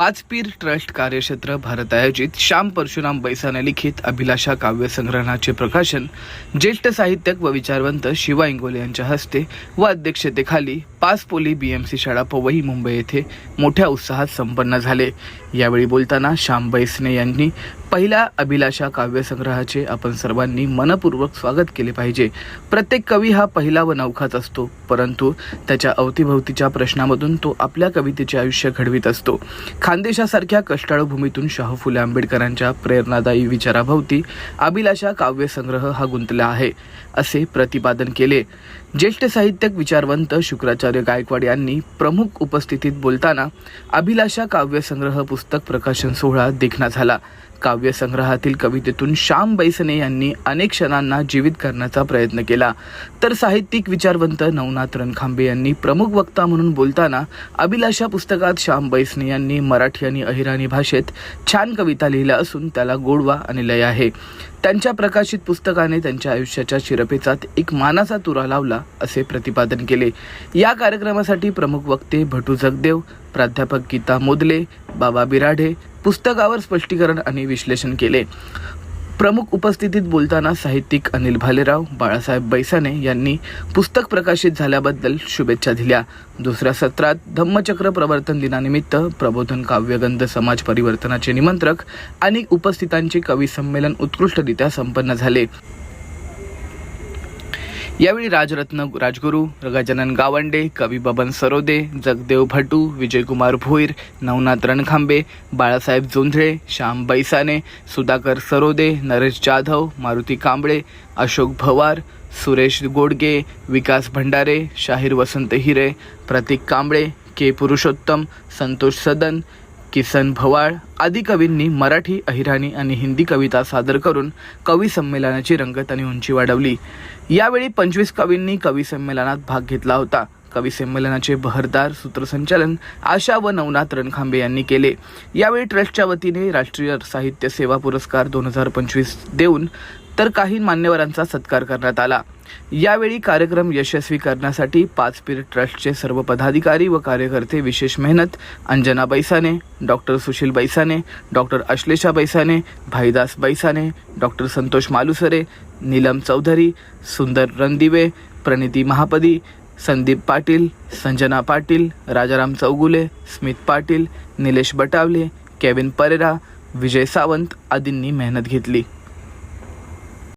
पाच पीर ट्रस्ट कार्यक्षेत्र भारत आयोजित श्याम परशुराम बैसाने लिखित अभिलाषा काव्य संग्रहणाचे प्रकाशन ज्येष्ठ साहित्यक व विचारवंत शिवा इंगोले यांच्या हस्ते व अध्यक्षतेखाली पाच पोली सी शाळा पवई मुंबई येथे मोठ्या उत्साहात संपन्न झाले. यावेळी बोलताना श्याम बैसने यांनी पहिल्या अभिलाषा काव्यसंग्रहाचे आपण सर्वांनी मनपूर्वक स्वागत केले पाहिजे. प्रत्येक कवी हा पहिला व नवखाच असतो परंतु त्याच्या अवतीभोवतीच्या प्रश्नामधून तो आपल्या कवितेचे आयुष्य घडवीत असतो. खानदेशासारख्या कष्टाळू भूमीतून शाहू फुले आंबेडकरांच्या प्रेरणादायी विचाराभोवती अभिलाषा काव्यसंग्रह हा गुंतला आहे असे प्रतिपादन केले. ज्येष्ठ साहित्यक विचारवंत शुक्राचार्य गायकवाड यांनी प्रमुख उपस्थितीत बोलताना अभिलाषा काव्यसंग्रह पुस्तक प्रकाशन सोहळा देखना झाला. काव्यसंग्रहातील कवितेतून श्याम बैसने यांनी अनेक क्षणांना जीवित करण्याचा प्रयत्न केला. तर साहित्यिक विचारवंत नवनाथ रणखांबे यांनी प्रमुख वक्ता म्हणून बोलताना अभिलाषा पुस्तकात श्याम बैसने यांनी मराठी आणि अहिराणी भाषेत छान कविता लिहिल्या असून त्याला गोडवा आणि लय आहे. त्यांच्या प्रकाशित पुस्तकाने त्यांच्या आयुष्याच्या शिरपेचात एक मानाचा तुरा लावला असे प्रतिपादन केले. या कार्यक्रमासाठी प्रमुख वक्ते भटू जगदेव प्राध्यापक गीता मोदले बाबा बिराढे पुस्तकावर स्पष्टीकरण आणि विश्लेषण केले. प्रमुख उपस्थितीत बोलताना साहित्यिक अनिल भालेराव बाळासाहेब बैसाने यांनी पुस्तक प्रकाशित झाल्याबद्दल शुभेच्छा दिल्या. दुसऱ्या सत्रात धम्मचक्र प्रवर्तन दिनानिमित्त प्रबोधन काव्यगंध समाज परिवर्तनाचे निमंत्रक आणि उपस्थितांचे कवी संमेलन उत्कृष्टरित्या संपन्न झाले. यावेळी राजरत्न राजगुरू गजानन गावंडे कवी बबन सरोदे जगदेव भटू विजयकुमार भोईर नवनाथ रणखांबे बाळासाहेब जोंधळे श्याम बैसाने सुधाकर सरोदे नरेश जाधव मारुती कांबळे अशोक भवार सुरेश गोडगे विकास भंडारे शाहीर वसंत हिरे प्रतीक कांबळे के पुरुषोत्तम संतोष सदन किसन भवाळ आदी कवींनी मराठी अहिराणी आणि हिंदी कविता सादर करून कवी संमेलनाची रंगत आणि उंची वाढवली. यावेळी पंचवीस कवींनी कवी संमेलनात भाग घेतला होता. कवी संमेलनाचे बहरदार सूत्रसंचालन आशा व नवनाथ रणखांबे यांनी केले. यावेळी ट्रस्टच्या वतीने राष्ट्रीय साहित्य सेवा पुरस्कार दोन हजार पंचवीस देऊन तर काही मान्यवरांचा सत्कार करण्यात आला. यावेळी कार्यक्रम यशस्वी करण्यासाठी पाच पीर ट्रस्टचे सर्व पदाधिकारी व कार्यकर्ते विशेष मेहनत Anjana Baisane doctor Sushil Baisane doctor Ashlesha Baisane Bhaidas Baisane doctor Santosh Malusare Neelam Chaudhari Sundar Randive Praniti Mahapadi Sandeep Patil Sanjana Patil Rajaram Chougule Smit Patil Nilesh Batawale Kevin Pereira Vijay Sawant आदींनी मेहनत घेतली.